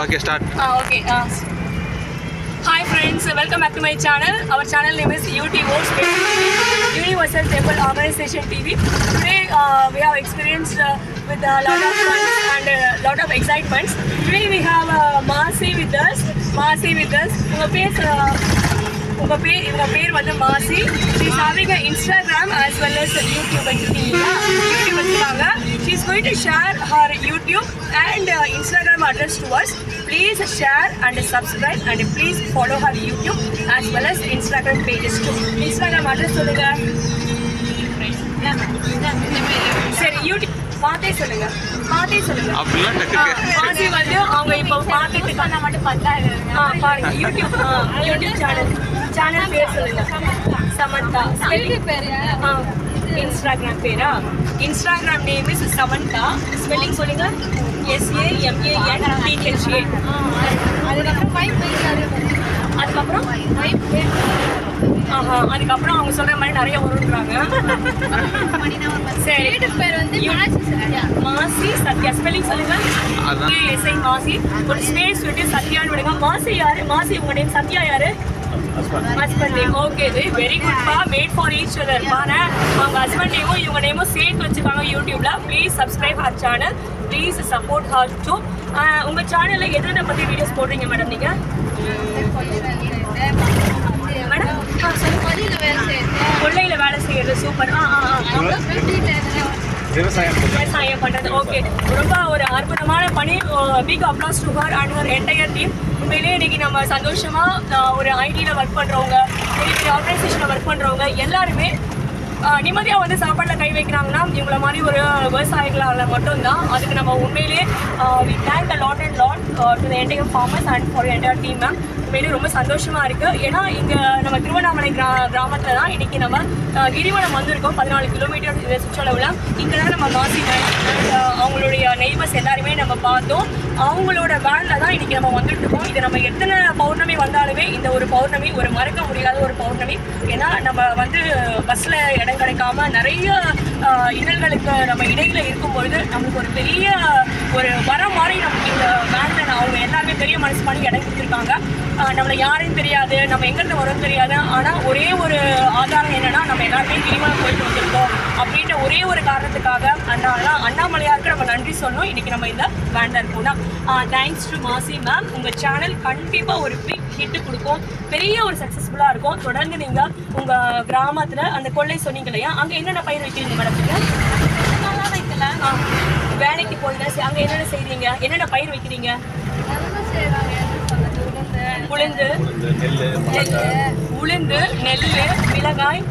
Okay start Ah, okay. Uh, hi friends, welcome back to my channel. Our channel name is UTO Space TV, Universal Temple Organization TV. Today uh, we have experienced uh, with a lot of fun and a lot of excitements. Today we have uh, Marcy with us. Marcy with us. உங்க பேர் uh, உங்க பேர் இவங்க பேர் வந்து Maasi. She's having Instagram as well as YouTube வச்சிருக்கீங்களா YouTube வச்சிருக்காங்க. She is going to share her YouTube and Instagram address to us please share and subscribe and please follow her YouTube as well as Instagram pages to Instagram address சொல்லுங்க. சரி YouTube பார்த்தே சொல்லுங்க. பார்த்தே சொல்லுங்க. அப்படிலாம் வந்து அவங்க இப்போ பார்த்துட்டு பண்ணா மட்டும் பத்தாது. ஆ பாருங்க. யூடியூப் யூடியூப் சேனல் சேனல் பேர் சொல்லுங்க. சமந்தா. யூடியூப் பேரு? ஆ, இன்ஸ்டாகிராம் பேரா? Instagram name is Samantha. Spelling சொல்லுங்க. எஸ்ஏஎம்ஏஎன் டிஹெச்ஏ அதுக்கப்புறம் பைப் போயிருக்காரு அதுக்கப்புறம்? அதுக்கப்புறம் அவங்க சொல்ற மாதிரி நிறைய வருன்றாங்க சரி. பேர் வந்து மாசி சத்யா மாசி சத்யா. ஸ்பெல்லிங் சொல்லுங்க. அதான். எஸ்ஐ மாசி. ஒரு ஸ்பேஸ் விட்டு சத்யான்னு விடுங்க. மாசி யாரு? மாசி உங்க நேம் சத்யா யாரு? ஹஸ்பண்ட் நேம் ஓகே இது வெரி குட் பா. மேட் ஃபார் ஈச் அதர் பாரு. அவங்க ஹஸ்பண்ட் நேமும் இவங்க நேமும் சேர்த்து வச்சுக்காங்க யூடியூப்ல please subscribe her channel please support her too உங்க சேனல்ல எதுன பத்தி வீடியோஸ் போடுறீங்க மேடம் நீங்க? மேடம் கொள்ளையில வேலை செய்யறது சூப்பர். ஆ ஆ ஆ. விவசாயம் விவசாயம் பண்றது ஓகே ரொம்ப ஒரு அற்புதமான பணி. Big applause to her and her entire team உண்மையிலேயே இன்னைக்கு நம்ம சந்தோஷமா ஒரு ஐடியில் ஒர்க் பண்றவங்க பெரிய பெரிய ஆர்கனைசேஷனில் ஒர்க் பண்றவங்க எல்லாருமே நிம்மதியாக நிம்மதியா வந்து சாப்பாடுல கை வைக்கிறாங்கன்னா இவங்கள மாதிரி ஒரு விவசாயிகளால மட்டும்தான். அதுக்கு நம்ம உண்மையிலேயே we thank a lot and lot to the entire farmers and for entire team ma'am உண்மையிலேயே ரொம்ப சந்தோஷமா இருக்கு. ஏன்னா இங்க நம்ம திருவண்ணாமலை கிரா கிராமத்துல தான் இன்னைக்கு நம்ம கிரிவலம் வந்திருக்கோம். பதினாலு கிலோமீட்டர் சுற்றளவுல. இங்கே தான் நம்ம மாசி அவங்களுடைய நெய்பர்ஸ் எல்லாருமே நம்ம பார்த்தோம். அவங்களோட வேன்ல தான் இன்னைக்கு நம்ம வந்துட்டு இருக்கோம். இது நம்ம எத்தனை பௌர்ணமி வந்தாலுமே இந்த ஒரு பௌர்ணமி ஒரு மறக்க முடியாத ஒரு பௌர்ணமி. ஏன்னா நம்ம வந்து பஸ்ல இடம் கிடைக்காம நிறைய இதழ்களுக்கு இன்னல்களுக்கு நம்ம இடையில இருக்கும் பொழுது நமக்கு ஒரு பெரிய ஒரு வர மாதிரி நமக்கு இந்த வேன்ல அவங்க எல்லாருமே பெரிய மனசு பண்ணி இடம் கொடுத்துருக்காங்க. நம்மள யாரையும் தெரியாது நம்ம எங்கிருந்து வரோம் தெரியாது. ஆனா ஒரே ஒரு ஆதாரம் என்னன்னா நம்ம எல்லாருமே கிரிவலம் போயிட்டு வந்திருக்கோம் அப்படின்ற ஒரே ஒரு காரணத்துக்காக அண்ணா அண்ணாமலையாருக்கு நம்ம நன்றி சொல்லணும். இன்னைக்கு நம்ம இந்த வேண்டா இருக்கோம்னா தேங்க்ஸ் டு மாசி மேம் உங்க சேனல் கண்டிப்பா ஒரு பிக் ஹிட் கொடுக்கும். பெரிய ஒரு சக்சஸ்ஃபுல்லா இருக்கும். தொடர்ந்து நீங்க உங்க கிராமத்துல அந்த கொள்ளை சொன்னீங்க இல்லையா? அங்க என்னென்ன பயிர் வைக்கிறீங்க வைக்கலாம் ஆ, வேலைக்கு போய் அங்க என்னென்ன செய்றீங்க? என்னென்ன பயிர் வைக்கிறீங்க? உளுந்து உளுந்து நெல் மிளகாய்.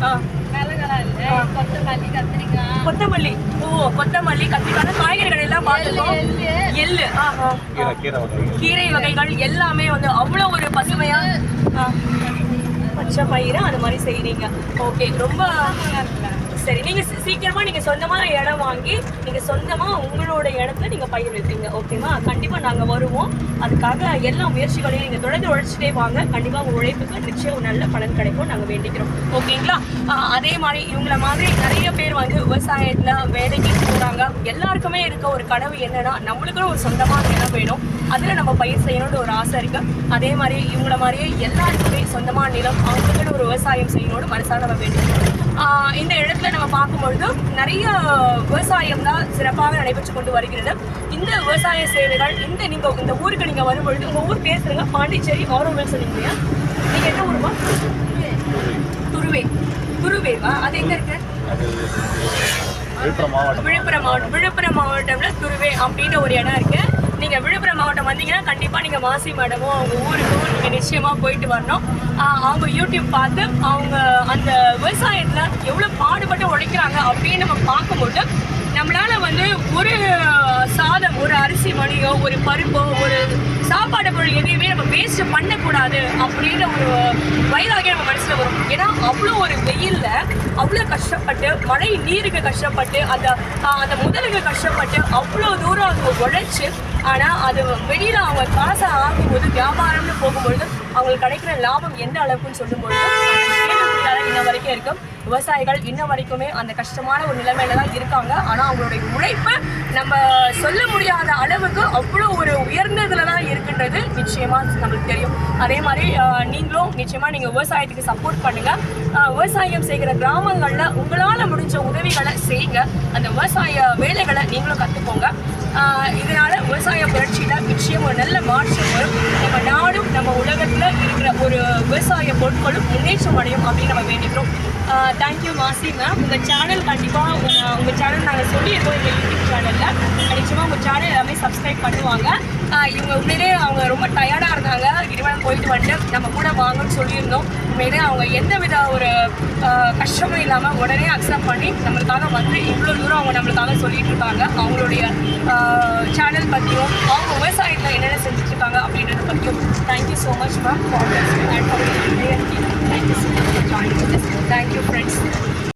கொத்தமல்லி. ஓ கொத்தமல்லி கத்திரிக்காய் காய்கறிகள் எல்லாம் பார்த்துருக்கோம். எள்ளு. கீரை வகைகள் எல்லாமே வந்து அவ்வளோ ஒரு பசுமையா பச்சை பயிறு அது மாதிரி செய்றீங்க. ஓகே ரொம்ப சரி நீங்க சீ- சீக்கிரமா நீங்க சொந்தமா இடம் வாங்கி நீங்க சொந்தமா உங்களோட இடத்துல நீங்க பயிர் வைப்பீங்க ஓகேவா கண்டிப்பா நாங்க வருவோம். அதுக்காக எல்லா முயற்சிகளையும் நீங்க தொடர்ந்து உழைச்சிட்டே வாங்க. கண்டிப்பா உங்க உழைப்புக்கு நிச்சயம் ஒரு நல்ல பலன் கிடைக்கும் நாங்க வேண்டிக்கிறோம். ஓகேங்களா அதே மாதிரி இவங்கள மாதிரி நிறைய பேர் வந்து விவசாயத்துல வேலைக்கு எல்லாருக்குமே இருக்க ஒரு கனவு என்னன்னா நம்மளுக்குன்னு ஒரு சொந்தமான இடம் வேணும். அதுல நம்ம பயிர் செய்யணும்னு ஒரு ஆசை இருக்கு. அதே மாதிரி இவங்கள மாதிரியே எல்லாருக்குமே சொந்தமான நிலம் அவங்களுக்குன்னு ஒரு விவசாயம் செய்யணும்னு மனசாக நம்ம ஆஹ் இந்த இடத்துல நம்ம பார்க்கும்பொழுது நிறைய விவசாயம் தான் சிறப்பாக நடைபெற்று கொண்டு வருகிறது. இந்த விவசாய சேவைகள் இந்த நீங்க இந்த ஊருக்கு நீங்க வரும்பொழுது உங்க ஊர் பேர் சொல்லுங்க. பாண்டிச்சேரி ஆரோவில் சொன்னீங்க இல்லையா? நீங்க என்ன ஊருமா? துருவே துருவேவா அது எங்க இருக்கு? விழுப்புரம் மாவட்டம். விழுப்புரம் மாவட்டம். விழுப்புரம் மாவட்டம்ல துருவே அப்படின்ற ஒரு இடம் இருக்கு. நீங்க விழுப்புரம் மாவட்டம் வந்தீங்கன்னா கண்டிப்பா நீங்க மாசி மேடமும் அவங்க ஊருக்கு நீங்க நிச்சயமா போயிட்டு வரணும். அவங்க யூடியூப் பார்த்து அவங்க அந்த விவசாயத்துல எவ்வளவு பாடுபட்டு உழைக்கிறாங்க அப்படின்னு நம்ம பார்க்கும்போது நம்மளால வந்து ஒரு சாதம் ஒரு அரிசி மணியோ ஒரு பருப்போ ஒரு சாப்பாடு பொருள் எதையுமே நம்ம வேஸ்ட் பண்ணக்கூடாது அப்படின்ற ஒரு வைராகியம் நம்ம மனசுல வரும். ஏன்னா ஒரு வெயில்ல அவ்வளோ கஷ்டப்பட்டு மழை நீருக்கு கஷ்டப்பட்டு அந்த அந்த முதலுக்கு கஷ்டப்பட்டு அவ்வளோ தூரம் அவங்க உழைச்சு ஆனால் அது வெளியில அவங்க காசை ஆகும்போது வியாபாரம்னு போகும்பொழுது அவங்களுக்கு கிடைக்கிற லாபம் எந்த அளவுக்குன்னு சொல்லும்பொழுது அது இன்ன வரைக்கும் இருக்கும். விவசாயிகள் இன்ன வரைக்குமே அந்த கஷ்டமான ஒரு நிலைமையில தான் இருக்காங்க. ஆனா அவங்களுடைய உழைப்பு நம்ம சொல்ல முடியாத அளவுக்கு அவ்வளோ ஒரு உயர்ந்ததுல தான் இருக்குன்றது. நிச்சயமா நம்மளுக்கு தெரியும். அதே மாதிரி நீங்களும் நிச்சயமாக நீங்கள் விவசாயத்துக்கு சப்போர்ட் பண்ணுங்க. விவசாயம் செய்கிற கிராமங்களில் உங்களால் முடிஞ்ச உதவிகளை செய்யுங்க. அந்த விவசாய வேலைகளை நீங்களும் கற்றுக்கோங்க இதனால விவசாய புரட்சியில் நிச்சயம் ஒரு நல்ல மாற்றம் வரும். நம்ம நாடும் நம்ம உலகத்தில் இருக்கிற ஒரு விவசாய பொருட்களும் முன்னேற்றம் அடையும் அப்படின்னு நம்ம வேண்டிக்கிறோம். தேங்க்யூ மாசி மேம் உங்கள் சேனல் கண்டிப்பாக உங்கள் உங்கள் சேனல் நாங்கள் சொல்லியிருக்கோம் எங்கள் யூடியூப் சேனலில் நிச்சயமாக உங்கள் சேனல் எல்லாமே சப்ஸ்கிரைப் பண்ணுவாங்க. இவங்க உண்மையிலே அவங்க ரொம்ப டயர்டாக இருந்தாங்க இருவரும் போயிட்டு வந்துட்டு நம்ம கூட வாங்கன்னு சொல்லியிருந்தோம். உண்மையிலே அவங்க எந்த வித ஒரு கஷ்டமும் இல்லாமல் உடனே அக்செப்ட் பண்ணி நம்மளுக்காக வந்து இவ்வளோ தூரம் அவங்க நம்மளுக்காக சொல்லிட்டு இருக்காங்க. அவங்களுடைய சேனல் பற்றியும் அவங்க விவசாயத்தில் என்னென்ன செஞ்சுட்டு இருக்காங்க அப்படின்றத பற்றியும் thank you so much ma'am for thank you so much join thank you friends